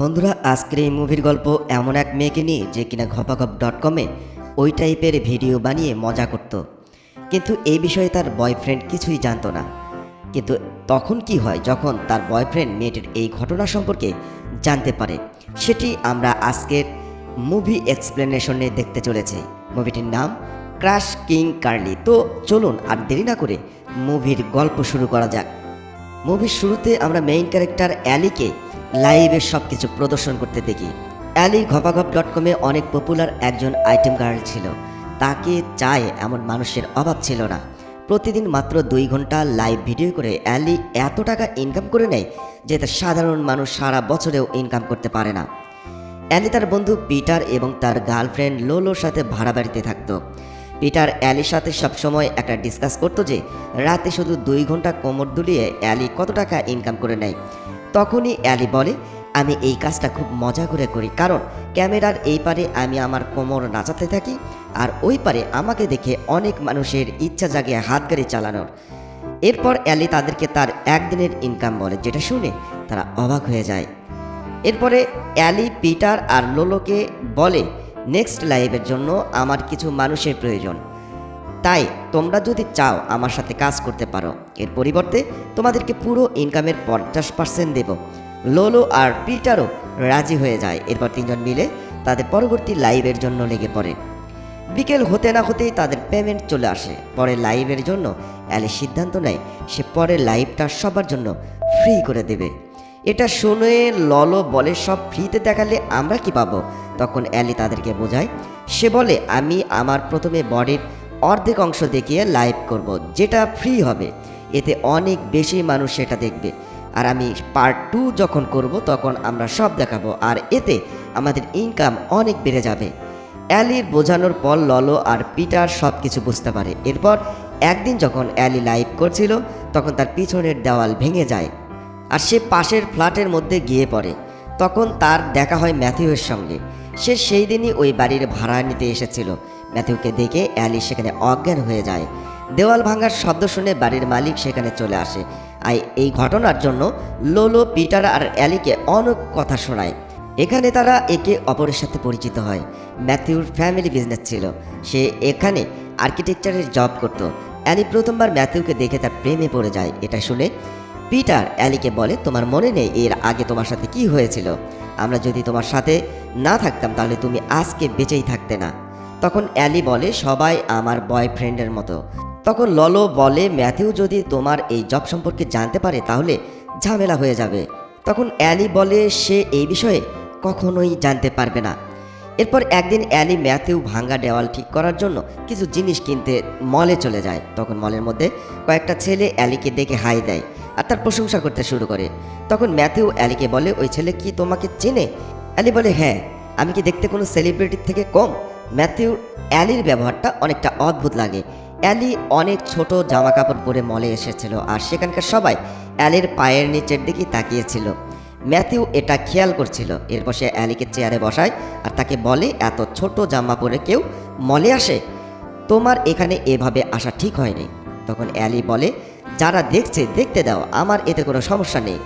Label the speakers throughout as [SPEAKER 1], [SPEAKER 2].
[SPEAKER 1] বন্ধুরা, আজকের এই মুভির গল্প এমন এক মেয়েকে নিয়ে যে কিনা ঘপাঘপ ডট কমে ওই টাইপের ভিডিও বানিয়ে মজা করত। কিন্তু এই বিষয়ে তার বয়ফ্রেন্ড কিছুই জানতো না। কিন্তু তখন কি হয় যখন তার বয়ফ্রেন্ড মেয়েটির এই ঘটনা সম্পর্কে জানতে পারে, সেটি আমরা আজকের মুভি এক্সপ্লেনেশনে দেখতে চলেছি। মুভিটির নাম ক্রাশ কিং কার্লি। তো চলুন আর দেরি না করে মুভির গল্প শুরু করা যাক। মুভির শুরুতে আমরা মেইন ক্যারেক্টার অ্যালিকে লাইভে সব কিছু প্রদর্শন করতে দেখি। অ্যালি ঘপাঘপ ডট কমে অনেক পপুলার একজন আইটেম গার্ল ছিল। তাকে চায় এমন মানুষের অভাব ছিল না। প্রতিদিন মাত্র দুই ঘণ্টা লাইভ ভিডিও করে অ্যালি এত টাকা ইনকাম করে নেয় যে তা সাধারণ মানুষ সারা বছরেও ইনকাম করতে পারে না। অ্যালি তার বন্ধু পিটার এবং তার গার্লফ্রেন্ড লোলোর সাথে ভাড়া বাড়িতে থাকতো। পিটার অ্যালির সাথে সবসময় একটা ডিসকাস করতো যে, রাতে শুধু দুই ঘণ্টা কোমর দুলিয়ে অ্যালি কত টাকা ইনকাম করে নেয়। তখনই অ্যালি বলে, আমি এই কাজটা খুব মজা করে করি। কারণ ক্যামেরার এই পারে আমি আমার কোমর নাচাতে থাকি আর ওই পারে আমাকে দেখে অনেক মানুষের ইচ্ছা জাগে হাত গাড়ি চালানোর। এরপর অ্যালি তাদেরকে তার একদিনের ইনকাম বলে, যেটা শুনে তারা অবাক হয়ে যায়। এরপরে অ্যালি, পিটার আর লোলোকে বলে নেক্সট লাইভের জন্য আমার কিছু মানুষের প্রয়োজন। তাই তোমরা যদি চাও আমার সাথে কাজ করতে পারো, এর পরিবর্তে তোমাদেরকে পুরো ইনকামের পঞ্চাশ পার্সেন্ট দেব। লোলো আর পিটারও রাজি হয়ে যায়, এরপর তিনজন মিলে তাদের পরবর্তী লাইভের জন্য লেগে পড়ে। বিকেল হতে না হতেই তাদের পেমেন্ট চলে আসে। পরে লাইভের জন্য অ্যালি সিদ্ধান্ত নেয়, সে পরের লাইভটা সবার জন্য ফ্রি করে দেবে। এটা শুনে ললো বলে, সব ফ্রিতে দেখালে আমরা কি পাবো? তখন অ্যালি তাদেরকে বোঝায়, সে বলে, আমি আমার প্রথমে বডির অর্ধেক অংশ দেখিয়ে লাইভ করব, যেটা ফ্রি হবে। এতে অনেক বেশি মানুষ সেটা দেখবে। আর আমি পার্ট টু যখন করব, তখন আমরা সব দেখাবো। আর এতে আমাদের ইনকাম অনেক বেড়ে যাবে। অ্যালির বোঝানোর পর ললো আর পিটার সব কিছু বুঝতে পারে। এরপর একদিন যখন অ্যালি লাইভ করছিল, তখন তার পিছনের দেওয়াল ভেঙে যায় আর সে পাশের ফ্ল্যাটের মধ্যে গিয়ে পড়ে। তখন তার দেখা হয় ম্যাথিউয়ের সঙ্গে। সে সেই দিনই ওই বাড়ির ভাড়া নিতে এসেছিল। ম্যাথিউকে দেখে অ্যালি সেখানে অজ্ঞান হয়ে যায়। দেওয়াল ভাঙার শব্দ শুনে বাড়ির মালিক সেখানে চলে আসে। আর এই ঘটনার জন্য লোলো, পিটার আর অ্যালিকে অনেক কথা শোনায়। এখানে তারা একে অপরের সাথে পরিচিত হয়। ম্যাথিউর ফ্যামিলি বিজনেস ছিল। সে এখানে আর্কিটেকচারের জব করত। অ্যালি প্রথমবার ম্যাথিউকে দেখে তার প্রেমে পড়ে যায়। এটা শুনে পিটার অ্যালিকে বলে, তোমার মনে নেই এর আগে তোমার সাথে কি হয়েছিল? আমরা যদি তোমার সাথে না থাকতাম, তাহলে তুমি আজকে বেঁচেই থাকতে না। তখন অ্যালি বলে, সবাই আমার বয়ফ্রেন্ডের মতো। তখন ললো বলে, ম্যাথিউ যদি তোমার এই জব সম্পর্কে জানতে পারে, তাহলে ঝামেলা হয়ে যাবে। তখন অ্যালি বলে, সে এই বিষয়ে কখনোই জানতে পারবে না। এরপর একদিন অ্যালি ম্যাথিউ ভাঙ্গা দেওয়াল ঠিক করার জন্য কিছু জিনিস কিনতে মলে চলে যায়। তখন মলের মধ্যে কয়েকটা ছেলে অ্যালিকে দেখে হাই দেয়। আর তার প্রশংসা করতে শুরু করে। তখন ম্যাথিউ অ্যালিকে বলে, ওই ছেলে কি তোমাকে চেনে? অ্যালি বলে হ্যাঁ আমি কি দেখতে কোনো সেলিব্রিটির থেকে কম? ম্যাথিউর অ্যালির ব্যবহারটা অনেকটা অদ্ভুত লাগে। অ্যালি অনেক ছোট জামা কাপড় পরে মলে এসেছিল, আর সেখানকার সবাই অ্যালির পায়ের নিচের দিকে তাকিয়েছিল। ম্যাথিউ এটা খেয়াল করছিল। এরপর সে অ্যালিকে চেয়ারে বসায় আর তাকে বলে, এত ছোট জামা পরে কেউ মলে আসে? তোমার এখানে এভাবে আসা ঠিক হয়নি? তখন অ্যালি বলে যারা দেখছে, দেখতে দাও, আমার এতে কোনো সমস্যা নেই।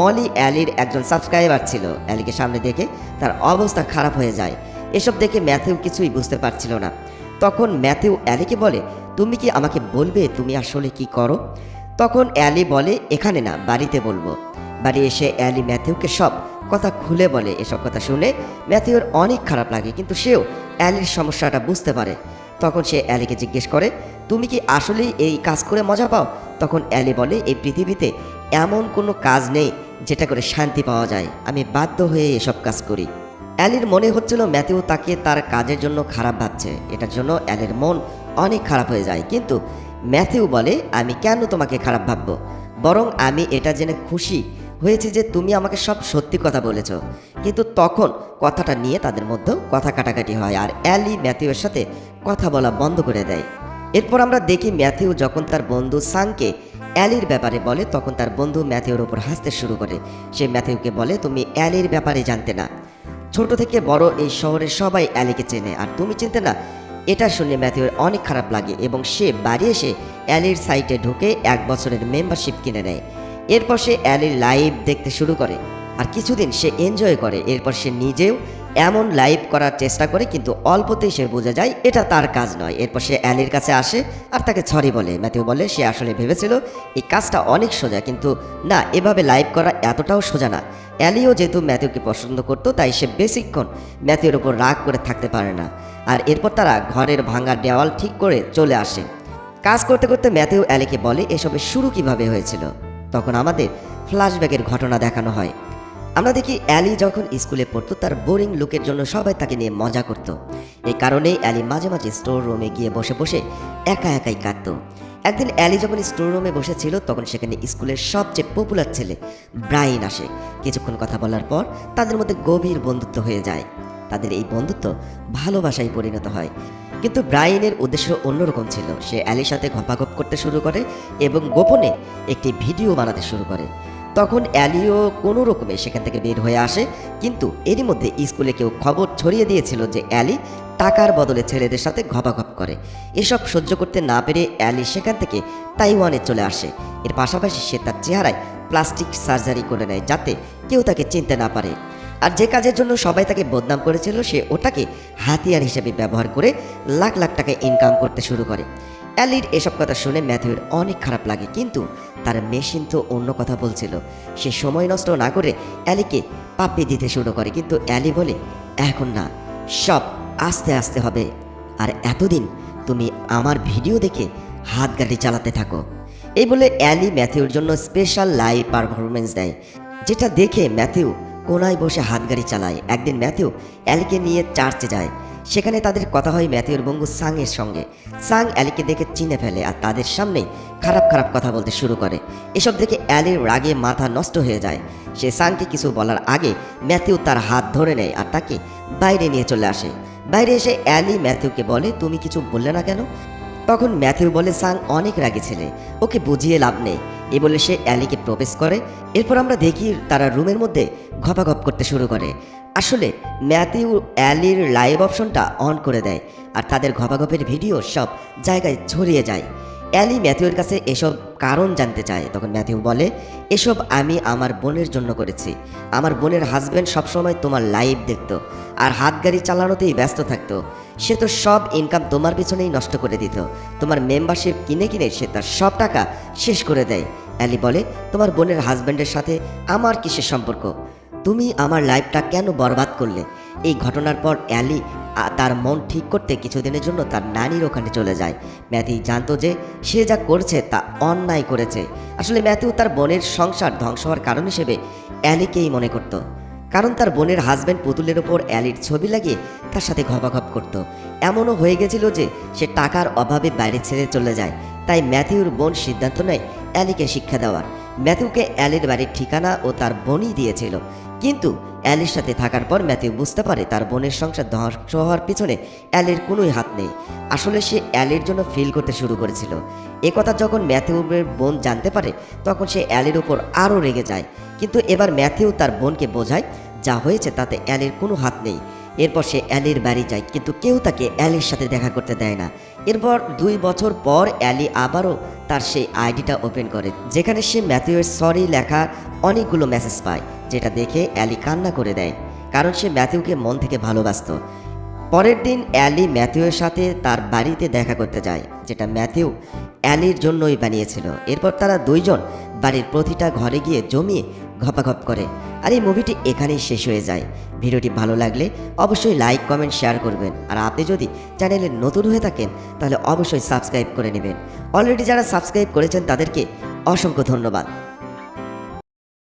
[SPEAKER 1] মলি অ্যালির একজন সাবস্ক্রাইবার ছিল, অ্যালিকে সামনে দেখে তার অবস্থা খারাপ হয়ে যায়। এসব দেখে ম্যাথিউ কিছুই বুঝতে পারছিল না। তখন ম্যাথিউ অ্যালিকে বলে, তুমি কি আমাকে বলবে তুমি আসলে কি করো? তখন অ্যালি বলে, এখানে না, বাড়িতে বলব। বাড়ি এসে অ্যালি ম্যাথিউকে সব কথা খুলে বলে, এসব কথা শুনে ম্যাথিউর অনেক খারাপ লাগে, কিন্তু সেও অ্যালির সমস্যাটা বুঝতে পারে। তখন সে অ্যালিকে জিজ্ঞেস করে, তুমি কি আসলেই এই কাজ করে মজা পাও? তখন অ্যালি বলে, এই পৃথিবীতে এমন কোনো কাজ নেই যেটা করে শান্তি পাওয়া যায়। আমি বাধ্য হয়ে এসব কাজ করি। অ্যালির মনে হচ্ছিল ম্যাথিউ তাকে তার কাজের জন্য খারাপ ভাবছে। এটার জন্য অ্যালির মন অনেক খারাপ হয়ে যায়। কিন্তু ম্যাথিউ বলে, আমি কেন তোমাকে খারাপ ভাববো? বরং আমি এটা জেনে খুশি হয়েছে যে তুমি আমাকে সব সত্যি কথা বলেছ। কিন্তু তখন কথাটা নিয়ে তাদের মধ্যেও কথা কাটাকাটি হয়। আর অ্যালি ম্যাথিউয়ের সাথে কথা বলা বন্ধ করে দেয়। এরপর আমরা দেখি ম্যাথিউ যখন তার বন্ধু সাংকে অ্যালির ব্যাপারে বলে, তখন তার বন্ধু ম্যাথিউর ওপর হাসতে শুরু করে। সে ম্যাথিউকে বলে, তুমি অ্যালির ব্যাপারে জানতে না। ছোট থেকে বড় এই শহরের সবাই অ্যালিকে চেনে, আর তুমি চিনতে না? এটা শুনে ম্যাথিউর অনেক খারাপ লাগে এবং সে বাড়ি এসে অ্যালির সাইটে ঢুকে এক বছরের মেম্বারশিপ কিনে নেয়। এরপর সে অ্যালির লাইভ দেখতে শুরু করে, আর কিছুদিন সে এনজয় করে। এরপর সে নিজেও এমন লাইভ করার চেষ্টা করে কিন্তু অল্পতেই সে বুঝে যায় এটা তার কাজ নয়। এরপর সে অ্যালির কাছে আসে আর তাকে সরি বলে। ম্যাথিউ বলে, সে আসলে ভেবেছিল এই কাজটা অনেক সোজা, কিন্তু না, এভাবে লাইভ করা এতটাও সোজা না। অ্যালিও যেহেতু ম্যাথিউকে পছন্দ করতো, তাই সে বেশিক্ষণ ম্যাথিউর ওপর রাগ করে থাকতে পারে না। আর এরপর তারা ঘরের ভাঙা দেওয়াল ঠিক করে চলে আসে। কাজ করতে করতে ম্যাথিউ অ্যালিকে বলে এসবের শুরু কীভাবে হয়েছিল? তখন আমাদের ফ্ল্যাশব্যাকের ঘটনা দেখানো হয়। আমরা দেখি অ্যালি যখন স্কুলে পড়তো, তার বোরিং লুকের জন্য সবাই তাকে নিয়ে মজা করত। এই কারণেই অ্যালি মাঝে মাঝে স্টোর রুমে গিয়ে বসে বসে একা একাই কাঁদত। একদিন অ্যালি যখন স্টোর রুমে বসেছিল, তখন সেখানে স্কুলের সবচেয়ে পপুলার ছেলে ব্রাইন আসে। কিছুক্ষণ কথা বলার পর তাদের মধ্যে গভীর বন্ধুত্ব হয়ে যায়। তাদের এই বন্ধুত্ব ভালোবাসায় পরিণত হয়। কিন্তু ব্রাইনের উদ্দেশ্য অন্যরকম ছিল। সে অ্যালির সাথে ঘপাঘপ করতে শুরু করে এবং গোপনে একটি ভিডিও বানাতে শুরু করে। তখন অ্যালিও কোনো রকমে সেখান থেকে বের হয়ে আসে, কিন্তু এরই মধ্যে স্কুলে কেউ খবর ছড়িয়ে দিয়েছিল যে অ্যালি টাকার বদলে ছেলেদের সাথে ঘপাঘপ করে। এসব সহ্য করতে না পেরে অ্যালি সেখান থেকে তাইওয়ানে চলে আসে। এর পাশাপাশি সে তার চেহারায় প্লাস্টিক সার্জারি করে নেয় যাতে কেউ তাকে চিনতে না পারে। আর যে কাজের জন্য সবাই তাকে বদনাম করেছিল, সে ওটাকে হাতিয়ার হিসেবে ব্যবহার করে লাখ লাখ টাকা ইনকাম করতে শুরু করে। অ্যালির এসব কথা শুনে ম্যাথিউর অনেক খারাপ লাগে, কিন্তু তার মেশিন তো অন্য কথা বলছিল। সে সময় নষ্ট না করে অ্যালিকে পাপ্পি দিতে শুরু করে, কিন্তু অ্যালি বলে, এখন না, সব আস্তে আস্তে হবে। আর এতদিন তুমি আমার ভিডিও দেখে হাত গাড়ি চালাতে থাকো। এই বলে অ্যালি ম্যাথিউর জন্য স্পেশাল লাইভ পারফরমেন্স দেয়, যেটা দেখে ম্যাথিউ কোনায় বসে হাত গাড়ি চালায়। একদিন ম্যাথিউ অ্যালিকে নিয়ে চার্চে যায়। সেখানে তাদের কথা হয় ম্যাথিউর বঙ্গু সাংয়ের সঙ্গে। সাং অ্যালিকে দেখে চিনে ফেলে আর তাদের সামনেই খারাপ খারাপ কথা বলতে শুরু করে। এসব দেখে অ্যালির রাগে মাথা নষ্ট হয়ে যায়। সে সাংকে কিছু বলার আগে ম্যাথিউ তার হাত ধরে নেয় আর তাকে বাইরে নিয়ে চলে আসে। বাইরে এসে অ্যালি ম্যাথিউকে বলে, তুমি কিছু বললে না কেন? তখন ম্যাথিউ বলে, সাং অনেক রাগী ছেলে, ওকে বুঝিয়ে লাভ নেই। এ বলে সে অ্যালিকে প্রবেশ করে। এরপর আমরা দেখি তারা রুমের মধ্যে ঘপাঘপ করতে শুরু করে। আসলে ম্যাথিউ অ্যালির লাইভ অপশনটা অন করে দেয় আর তাদের ঘপাঘপের ভিডিও সব জায়গায় ছড়িয়ে যায়। অ্যালি ম্যাথিউর কাছে এসব কারণ জানতে চায়। তখন ম্যাথিউ বলে, এসব আমি আমার বোনের জন্য করেছি। আমার বোনের হাজব্যান্ড সবসময় তোমার লাইভ দেখতো আর হাত গাড়ি চালানোতেই ব্যস্ত থাকতো। সে তো সব ইনকাম তোমার পিছনেই নষ্ট করে দিত। তোমার মেম্বারশিপ কিনে কিনে সে তার সব টাকা শেষ করে দেয়। অ্যালি বলে, তোমার বোনের হাজব্যান্ডের সাথে আমার কিসের সম্পর্ক? তুমি আমার লাইফটা কেন বরবাদ করলে? এই ঘটনার পর অ্যালি তার মন ঠিক করতে কিছুদিনের জন্য তার নানির ওখানে চলে যায়। ম্যাথিউ জানতো যে সে যা করছে তা অন্যায় করেছে। আসলে ম্যাথিউ তার বোনের সংসার ধ্বংস হওয়ার কারণ হিসেবে অ্যালিকেই মনে করত। কারণ তার বোনের হাজব্যান্ড পুতুলের ওপর অ্যালির ছবি লাগিয়ে তার সাথে ঘপাঘপ করত। এমনও হয়ে গেছিল যে সে টাকার অভাবে বাইরে ছেড়ে চলে যায়। তাই ম্যাথিউর বোন সিদ্ধান্ত নেয় অ্যালিকে শিক্ষা দেওয়ার। ম্যাথিউকে অ্যালির বাড়ির ঠিকানা ও তার বোনই দিয়েছিল। কিন্তু অ্যালির সাথে থাকার পর ম্যাথিউ বুঝতে পারে তার বোনের সংসার ধ্বংস হওয়ার পিছনে অ্যালির কোনোই হাত নেই। আসলে সে অ্যালির জন্য ফিল করতে শুরু করেছিল। এ কথা যখন ম্যাথিউর বোন জানতে পারে, তখন সে অ্যালির উপর আরও রেগে যায়। কিন্তু এবার ম্যাথিউ তার বোনকে বোঝায় যা হয়েছে তাতে অ্যালির কোনো হাত নেই। এরপর সে অ্যালির বাড়ি যায়, কিন্তু কেউ তাকে অ্যালির সাথে দেখা করতে দেয় না। এরপর দুই বছর পর অ্যালি আবারও তার সেই আইডিটা ওপেন করে, যেখানে সে ম্যাথিউয়ের সরি লেখা অনেকগুলো মেসেজ পায়, যেটা দেখে অ্যালি কান্না করে দেয়, কারণ সে ম্যাথিউকে মন থেকে ভালোবাসতো। পরের দিন অ্যালি ম্যাথিউয়ের সাথে তার বাড়িতে দেখা করতে যায়, যেটা ম্যাথিউ অ্যালির জন্যই বানিয়েছিল। এরপর তারা দুইজন বাড়ির প্রতিটা ঘরে গিয়ে জমিয়ে ঘপাঘপ করে। আর এই মুভিটি এখানেই শেষ হয়ে যায়। ভিডিওটি ভালো লাগলে অবশ্যই লাইক, কমেন্ট, শেয়ার করবেন। আর আপনি যদি চ্যানেলে নতুন হয়ে থাকেন, তাহলে অবশ্যই সাবস্ক্রাইব করে নেবেন। অলরেডি যারা সাবস্ক্রাইব করেছেন, তাদেরকে অসংখ্য ধন্যবাদ।